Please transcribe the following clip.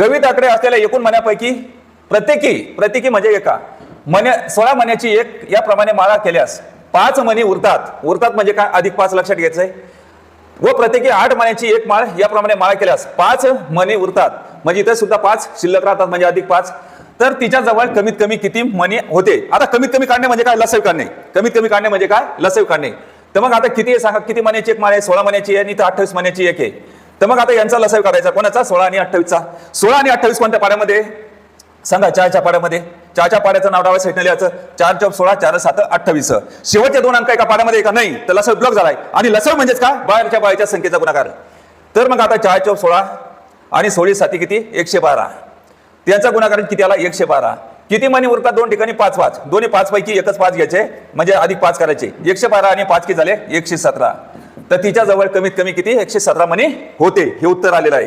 कवित आकडे असलेल्या एकूण मण्यापैकी प्रत्येकी प्रत्येकी म्हणजे एका. मन्या सोळा मण्याची एक याप्रमाणे माळा केल्यास पाच मणी उरतात. उरतात म्हणजे काय? अधिक पाच लक्षात घ्यायचंय. व प्रत्येकी आठ मण्याची एक माळ याप्रमाणे माळा केल्यास पाच मणी उरतात. म्हणजे इथे सुद्धा पाच शिल्लक राहतात म्हणजे अधिक पाच. तर तिच्या जवळ कमीत कमी किती मणी होते? आता कमीत कमी काढणे म्हणजे काय? लसव काढणे. कमीत कमी काढणे म्हणजे काय? लसव काढणे. तर मग आता किती आहे सांगा? किती मण्याची एक माळ आहे? सोळा मण्याची आहे आणि तर अठ्ठावीस मण्याची एक आहे. तर मग आता यांचा लसाव काढायचा. कोणाचा? सोळा आणि अठ्ठावीसचा. सोळा आणि अठ्ठावीस कोणत्या पाड्यामध्ये? सांगा चारच्या पाड्यामध्ये. चारच्या पाड्याचं नाव डाव्या साईडने लिहायचं. चार चौक सोळा चार सात अठ्ठावीस. शेवटचे दोन अंक एका पाड्यामध्ये का नाही तर लसव ब्लॉक झालाय. आणि लसव म्हणजेच का? बाहेरच्या बाहेरच्या संख्येचा गुणाकार. तर मग आता चार चौक सोळा आणि सोळी साती किती? एकशे बारा. त्यांचा गुणाकार किती आला? एकशे बारा. किती मनी उरतात? दोन ठिकाणी पाच पाच. दोन्ही पाच पैकी एकच पाच घ्यायचे म्हणजे अधिक पाच करायचे. एकशे बारा आणि पाच किती झाले? एकशे सतरा. तर तिच्या जवळ कमीत कमी किती? एकशे सतरा मनी होते. हे उत्तर आलेलं आहे.